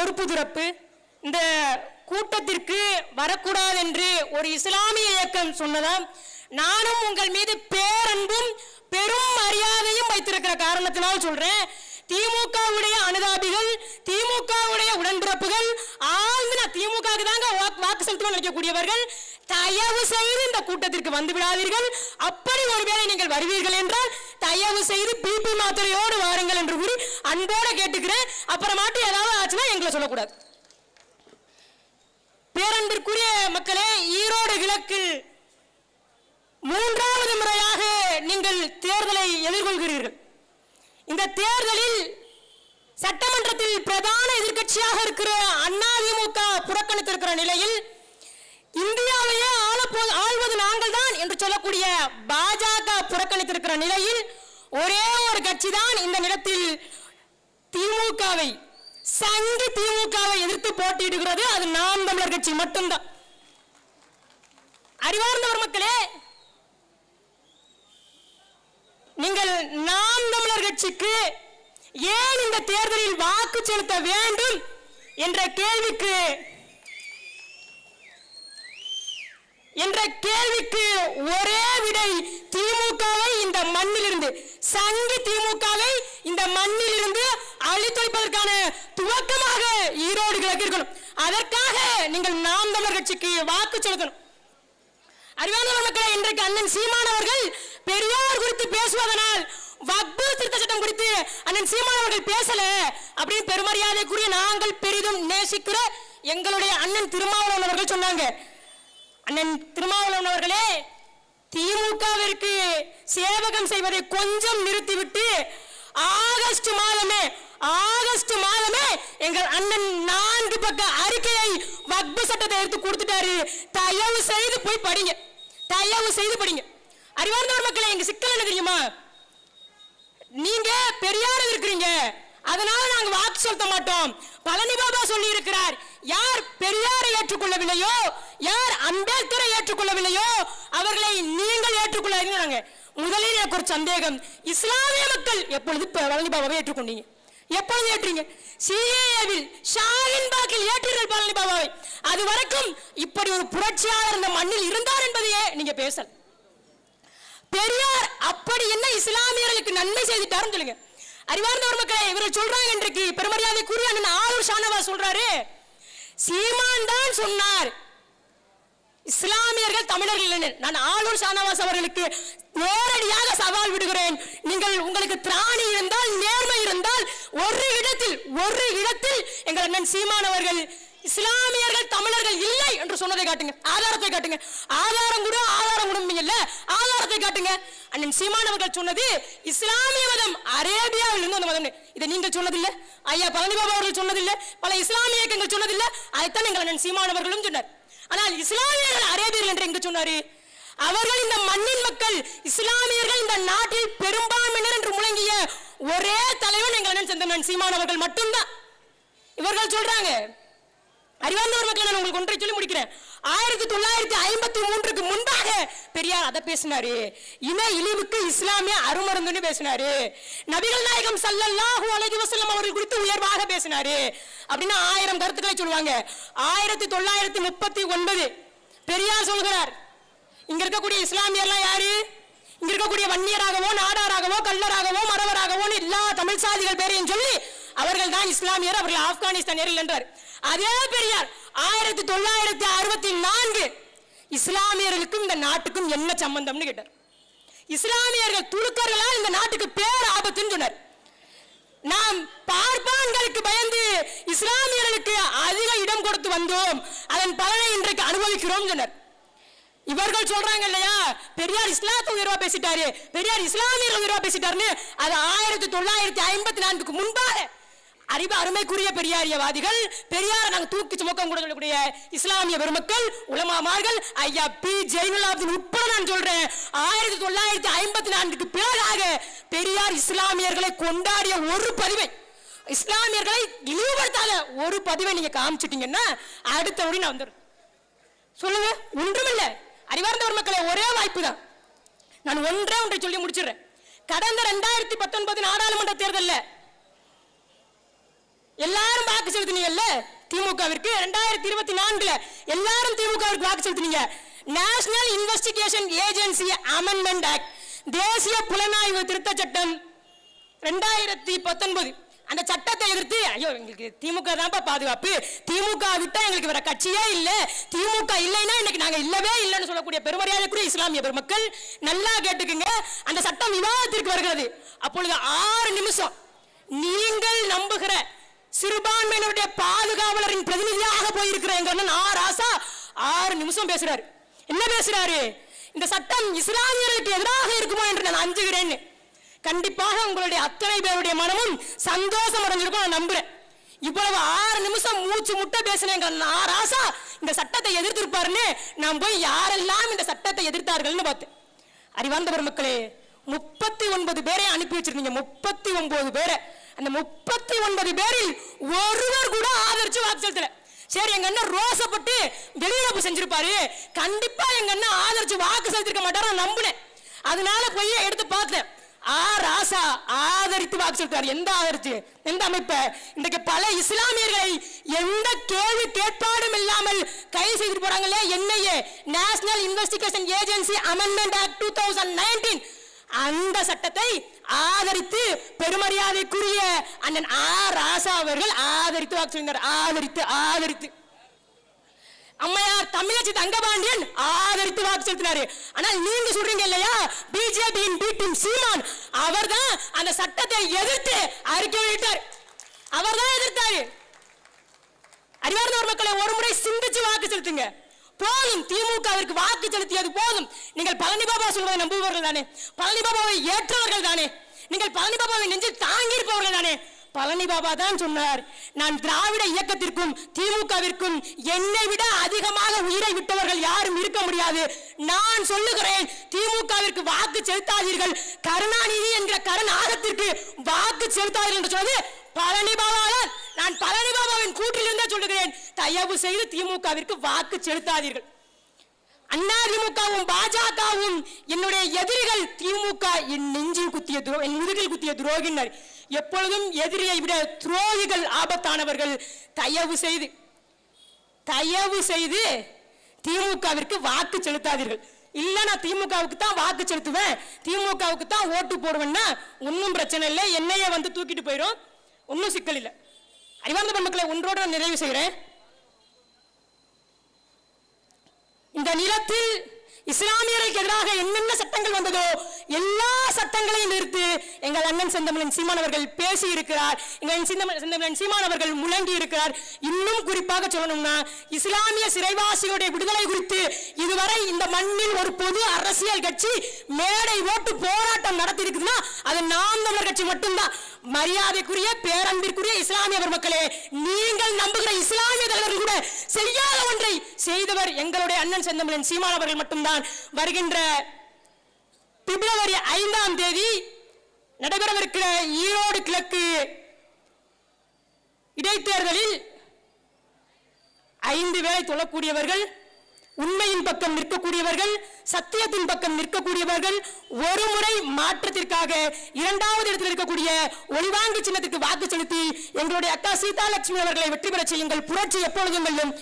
பொறுப்பு துறப்பு. இந்த கூட்டத்திற்கு வரக்கூடாது என்று ஒரு இஸ்லாமிய இயக்கம் சொன்னதாம் நானும் உங்கள் மீது பேரன்பும் பெரும் மரியாதையும் வைத்திருக்கிற காரணத்தினால் சொல்றேன். திமுகவுடைய அனுதாபிகள் திமுகவுடைய உடன்பிறப்புகள் ஆழ்ந்து நான் திமுகவுக்கு தாங்க வாக்கு- வாக்கு நினைக்கக்கூடியவர்கள் தயவு செய்து இந்த கூட்டத்திற்கு வந்து விடாதீர்கள். அப்படி ஒருவேளை நீங்கள் வருவீர்கள் என்றால் தயவு செய்து பிபி மாத்திரையோடு வாருங்கள் என்று கூறி அன்போட கேட்டுக்கிறேன். அப்புறமாட்டு ஏதாவது ஆச்சுன்னா எங்களை சொல்லக்கூடாது. பேரன்பிற்குரிய மக்களே ஈரோடு கிழக்கில் மூன்றாவது முறையாக நீங்கள் தேர்தலை எதிர்கொள்கிறீர்கள். இந்த தேர்தலில் சட்டமன்றத்தில் பிரதான எதிர்கட்சியாக இருக்கிற அதிமுக புறக்கணித்திருக்கிற நிலையில் இந்தியாவை சொல்லக்கூடிய பாஜக புறக்கணித்திருக்கிற நிலையில் ஒரே ஒரு கட்சி தான் இந்த நிலத்தில் திமுகவை சங்கி திமுகவை எதிர்த்து போட்டியிடுகிறது. அது நாம் தமிழர் கட்சி மட்டும்தான். அறிவார்ந்தவர் மக்களே நீங்கள் நாம் தமிழர் கட்சிக்கு ஏன் இந்த தேர்தலில் வாக்கு செலுத்த வேண்டும் என்ற கேள்விக்கு என்ற கேள்விக்கு ஒரே விடை திமுகவை இந்த மண்ணிலிருந்து சங்கி திமுகவை இந்த மண்ணிலிருந்து அழித்தொழிப்பதற்கான துவக்கமாக ஈரோடு கிழக்கு இருக்கணும். அதற்காக நீங்கள் நாம் தமிழர் கட்சிக்கு வாக்கு செலுத்தணும். அறிவார்ந்த மக்களை இன்றைக்கு அண்ணன் சீமான் அவர்கள் பெரியார் குறித்து பேசுவதனால் வக்பு திருத்த சட்டம் குறித்து அண்ணன் சீமான் அவர்கள் பேசல. அப்படின்னு பெருமரியாதைக்குரிய நாங்கள் பெரிதும் நேசிக்கிற எங்களுடைய அண்ணன் திருமாவளவன் அவர்கள் சொன்னாங்க. அண்ணன் திருமாவளவன் அவர்களே திமுகவிற்கு சேவகம் செய்வதை கொஞ்சம் நிறுத்திவிட்டு ஆகஸ்ட் மாதமே ஆகஸ்ட் மாதமே எங்கள் அண்ணன் நான்கு பக்க அறிக்கையை வக்பு சட்டத்தை எடுத்து கொடுத்துட்டாரு. தயவு செய்து போய் படிங்க. தயவு செய்து படிங்க. அறிவார்ந்தவர் மக்களை எங்க சிக்கல் என்ன தெரியுமா? நீங்க பெரியார் அதனால நாங்க வாக்கு செலுத்த மாட்டோம். பழனி பாபா சொல்லி இருக்கிறார் யார் பெரியாரை ஏற்றுக்கொள்ளவில்லையோ யார் அம்பேத்கரை ஏற்றுக்கொள்ளவில்லையோ அவர்களை நீங்கள் ஏற்றுக்கொள்ளாதீங்க முதலில் எனக்கு ஒரு சந்தேகம். இஸ்லாமிய மக்கள் எப்பொழுது பழனி பாபாவை ஏற்றுக்கொண்டீங்க? எப்பொழுது ஏற்றீங்க சிஏஏவில் ஷாஹின் பாக்கில் ஏற்றீர்கள் பழனி பாபாவை அது வரைக்கும் இப்படி ஒரு புரட்சியாளர் இந்த மண்ணில் இருந்தார் என்பதையே நீங்க பேசல. பெரியார் அப்படி என்ன இஸ்லாமியர்களுக்கு நன்மை செய்துட்டாருன்னு சொல்லுங்க. அறிவார்ந்தவர் மக்களே இவர் சொல்றாங்க இன்றைக்கு. பெருமரியாதைக்குரிய அண்ணன் ஆளூர் ஷானவா சொல்றாரு. சீமான் தான் சொன்னார். இஸ்லாமியர்கள் தமிழர்கள் நான் ஆளூர் ஷானவாஸ் அவர்களுக்கு நேரடியாக சவால் விடுகிறேன். நீங்கள் உங்களுக்கு திராணி இருந்தால் நேர்மை இருந்தால் ஒரு இடத்தில் ஒரு இடத்தில் எங்கள் அண்ணன் சீமானவர்கள் இஸ்லாமியர்கள் தமிழர்கள் இல்லை என்று சொன்னதை காட்டுங்க. ஆதாரத்தை காட்டுங்க. ஆதாரம் கூட ஆதாரம் கொடுப்பீங்கல்ல ஆதாரத்தை காட்டுங்க. அண்ணன் சீமான் அவர்கள் சொன்னது இஸ்லாமிய மதம். அரேபியாவில் இருந்து அந்த மதம் இதை நீங்கள் சொன்னதில்லை. ஐயா பழனி பாபா அவர்கள் சொன்னதில்லை. பல இஸ்லாமிய இயக்கங்கள் சொன்னதில்லை. அதைத்தான் எங்கள் அண்ணன் சீமான் அவர்களும் சொன்னார். ஆனால் இஸ்லாமியர்கள் அரேபியர்கள் என்று எங்கு சொன்னாரு? அவர்கள் இந்த மண்ணின் மக்கள் இஸ்லாமியர்கள் இந்த நாட்டில் பெரும்பான்மையினர் என்று முழங்கிய ஒரே தலைவன் எங்கள் அண்ணன் செந்தமன் சீமான் அவர்கள் மட்டும்தான். இவர்கள் சொல்றாங்க அறிவார்ந்தவர் மக்களை நான் உங்களுக்கு ஒன்றை சொல்லி முடிக்கிறேன். ஆயிரத்தி தொள்ளாயிரத்தி ஐம்பத்தி மூன்றுக்கு முன்பாக பெரியார் அதை பேசினாரு. இன இழிவுக்கு இஸ்லாமிய அருமருந்துன்னு பேசினாரு. நபிகள் நாயகம் சல்லல்லாஹு அலைஹி வசல்லம் அவர்கள் குறித்து உயர்வாக பேசினாரு. அப்படின்னு ஆயிரம் கருத்துக்களை சொல்லுவாங்க. ஆயிரத்தி தொள்ளாயிரத்தி முப்பத்தி ஒன்பது பெரியார் சொல்கிறார் இங்க இருக்கக்கூடிய இஸ்லாமியர்லாம் யாரு? இங்க இருக்கக்கூடிய வன்னியராகவோ நாடாராகவோ கல்லராகவோ மறவராகவோ எல்லா தமிழ் சாதிகள் பேரையும் சொல்லி அவர்கள் தான் இஸ்லாமியர் அவர்கள் ஆப்கானிஸ்தானியர்கள் என்றார். அதே பெரியார் ஆயிரத்தி தொள்ளாயிரத்தி அறுபத்தி நான்கு இஸ்லாமியர்களுக்கும் இந்த நாட்டுக்கும் என்ன சம்பந்தம்னு கேட்டார். இஸ்லாமியர்கள் துலுக்கர்களால் இந்த நாட்டுக்கு பேர் ஆபத்துன்னு சொன்னார். நாம் பார்ப்பான்களுக்கு பயந்து இஸ்லாமியர்களுக்கு அதிக இடம் கொடுத்து வந்தோம். அதன் பலனை இன்றைக்கு அனுபவிக்கிறோம் சொன்னார். இவர்கள் சொல்றாங்க இல்லையா பெரியார் இஸ்லாத்தை உயர்வா பேசிட்டாரு பெரியார் இஸ்லாமியர்கள் உயர்வா பேசிட்டாருன்னு அது ஆயிரத்தி தொள்ளாயிரத்தி ஐம்பத்தி நான்குக்கு முன்பாக அறிவு அருமைக்குரிய பெரியாரியவாதிகள் பெரியார் நாங்கள் தூக்கி சுமக்கம் கூட சொல்லக்கூடிய இஸ்லாமிய பெருமக்கள் உலமாமார்கள் ஐயா பி. ஜெயினுலாப்தின் உட்பட நான் சொல்றேன். ஆயிரத்தி தொள்ளாயிரத்தி ஐம்பத்தி நான்குக்கு பிறகாக பெரியார் இஸ்லாமியர்களை கொண்டாடிய ஒரு பதிவை இஸ்லாமியர்களை இழிவுபடுத்தாத ஒரு பதிவை நீங்க காமிச்சிட்டீங்கன்னா அடுத்த நான் வந்துடுறேன். சொல்லுங்க ஒன்றுமில்லை. அறிவார்ந்தவர் மக்களை ஒரே வாய்ப்பு தான் நான் ஒன்றே ஒன்றை சொல்லி முடிச்சிடுறேன். கடந்த ரெண்டாயிரத்தி பத்தொன்பது நாடாளுமன்ற தேர்தலில் எல்லாரும் வாக்கு செலுத்தினீங்கல்ல? திமுகவிற்கு ரெண்டாயிரத்தி இருபத்தி நான்குல எல்லாரும் திமுகவிற்கு வாக்கு செலுத்தினீங்க. National investigation agency amendment act தேசிய புலனாய்வு திருத்த சட்டம் ரெண்டாயிரத்தி பத்தொன்பது. அந்த சட்டத்தை எதிர்த்து ஐயோ எங்களுக்கு திமுக தான்ப்பா பாதுகாப்பு. திமுக விட்டா எங்களுக்கு வேற கட்சியே இல்லை. திமுக இல்லைன்னா இன்னைக்கு நாங்க இல்லவே இல்லைன்னு சொல்லக்கூடிய பெருமரியாதைக்குரிய இஸ்லாமிய பெருமக்கள் நல்லா கேட்டுக்குங்க. அந்த சட்டம் விவாதத்திற்கு வருகிறது. அப்பொழுது ஆறு நிமிஷம். நீங்கள் நம்புகிற சிறுபான்மையினருடைய பாதுகாவலரின் பிரதிநிதியாக போயிருக்கிறேன் எங்க அண்ணன் ஆர் ராசா ஆறு நிமிஷம் பேசுறாரு. என்ன பேசுறாரு? இந்த சட்டம் இஸ்லாமியர்களுக்கு எதிராக இருக்குமோ என்று நான் அஞ்சுகிறேன்னு. கண்டிப்பாக உங்களுடைய அத்தனை பேருடைய மனமும் சந்தோஷம் அடைஞ்சிருக்கும் நான் நம்புறேன். இவ்வளவு ஆறு நிமிஷம் மூச்சு முட்டை பேசினேங்க நான் ராசா இந்த சட்டத்தை எதிர்த்திருப்பாருன்னு நான் போய் யாரெல்லாம் இந்த சட்டத்தை எதிர்த்தார்கள்னு பார்த்தேன். அறிவார்ந்த பெருமக்களே முப்பத்தி ஒன்பது பேரை அனுப்பி வச்சிருந்தீங்க. முப்பத்தி ஒன்பது பேரை. அந்த முப்பத்தி ஒன்பது பேரில் ஒருவர் கூட ஆதரிச்சு வாக்கு செலுத்தல. சரி எங்க அண்ணன் ரோசப்பட்டு வெளியிடப்பு செஞ்சிருப்பாரு. கண்டிப்பா எங்க அண்ணன் ஆதரிச்சு வாக்கு செலுத்திருக்க மாட்டாரு நான் நம்பினேன். அதனால போய் எடுத்து பார்த்தேன் ஆ ராசா ஆதரித்து வாக்கு செலுத்தார் எந்த ஆதரிச்சு? எந்த அமைப்பை? இன்றைக்கு பல இஸ்லாமியர்களை எந்த கேள்வி கேட்பாடும் இல்லாமல் கைது செய்துட்டு போறாங்களே NIA national investigation agency amendment act two thousand nineteen அந்த சட்டத்தை ஆதரித்து பெருமரியாதைக்குரிய அண்ணன் ஆ. ராசா அவர்கள் ஆதரித்து வாக்கு செலுத்தினார் ஆதரித்து ஆதரித்து. அம்மையார் தமிழச்சி தங்கபாண்டியன் ஆதரித்து வாக்கு செலுத்தினாரு. ஆனால் நீங்க சொல்றீங்க இல்லையா? பிஜேபியின் பி டீம் சீமான் அவர்தான் அந்த சட்டத்தை எதிர்த்து அறிக்கை வெளியிட்டார். அவர்தான் எதிர்த்தாரு. அறிவார்ந்த ஒரு மக்களை ஒரு முறை சிந்திச்சு வாக்கு செலுத்துங்க. போதும். திமுகவிற்கு வாக்கு செலுத்தியது போதும். நீங்கள் பழனி பாபா சொல்வதை நம்புபவர்கள் தானே? பழனி பாபாவை ஏற்றவர்கள் தானே? நீங்கள் பழனி பாபாவை நெஞ்சில் தாங்கி இருப்பவர்கள் தானே? பழனி பாபா தான் சொன்னார் நான் திராவிட இயக்கத்திற்கும் திமுகவிற்கும் என்னை விட அதிகமாக உயிரை விட்டவர்கள் யாரும் இருக்க முடியாது. நான் சொல்லுகிறேன் திமுகவிற்கு வாக்கு செலுத்தாதீர்கள். கருணாநிதி என்கிற கருணாகத்திற்கு வாக்கு செலுத்தாதீர்கள் என்று சொன்னது பழனி பாபாதான் நான் பழனி பாபாவின் கூட்டிலிருந்தே சொல்லுகிறேன். தயவு செய்து திமுகவிற்கு வாக்கு செலுத்தாதீர்கள். அண்ணா திமுகவும் பாஜகவும் என்னுடைய எதிரிகள் திமுக என் நெஞ்சில் குத்திய துரோ என் முதுகில் குத்திய துரோகினர். எப்பொழுதும் எதிரியை விட துரோகிகள் ஆபத்தானவர்கள். தயவு செய்து தயவு செய்து திமுகவிற்கு வாக்கு செலுத்தாதீர்கள். இல்ல நான் திமுகவுக்கு தான் வாக்கு செலுத்துவேன். திமுகவுக்கு தான் ஓட்டு போடுவேன்னா ஒன்றும் பிரச்சனை இல்லை. என்னையே வந்து தூக்கிட்டு போயிடும் ஒன்றும் சிக்கல் இல்லை. அறிவார்ந்த பெண்மக்களை ஒன்றோடு நான் நிறைவு செய்கிறேன். இந்த நிலத்தில் இஸ்லாமியருக்கு எதிராக என்னென்ன சட்டங்கள் வந்ததோ எல்லா சட்டங்களையும் நிறுத்து எங்கள் அண்ணன் செந்தமிழன் சீமான் அவர்கள் பேசி இருக்கிறார் எங்கள் செந்தமிழ் செந்தமிழன் சீமான் அவர்கள் முழங்கி இருக்கிறார் இன்னும் குறிப்பாக சொல்லணும்னா இஸ்லாமிய சிறைவாசிகளுடைய விடுதலை குறித்து இதுவரை இந்த மண்ணில் ஒரு பொது அரசியல் கட்சி மேடை ஓட்டு போராட்டம் நடத்தி இருக்குதுன்னா அது நாம் தமிழர் கட்சி மட்டும்தான். மரியாதைக்குரிய பேரன்பிற்குரிய இஸ்லாமியவர் மக்களே நீங்கள் நம்புகிற இஸ்லாமிய தலைவர்கள் கூட செய்யாத ஒன்றை செய்தவர் எங்களுடைய அண்ணன் செந்தமிழன் சீமான் அவர்கள் மட்டும்தான். வருகின்ற பிப்ரவரி ஐந்தாம் தேதி நடைபெறவிருக்கிற ஈரோடு கிழக்கு இடைத்தேர்தலில் ஐந்து வேளை தொழக்கூடியவர்கள் உண்மையின் பக்கம் நிற்கக்கூடியவர்கள் சத்தியத்தின் பக்கம் நிற்கக்கூடியவர்கள் ஒரு முறை மாற்றத்திற்காக இரண்டாவது இடத்தில் இருக்கக்கூடிய ஒளிவாங்கி சின்னத்துக்கு வாக்கு செலுத்தி எங்களுடைய அக்கா சீதா லட்சுமி அவர்களை வெற்றி பெறச் செய்யுங்கள். புரட்சி எப்பொழுதும் வெல்லும்.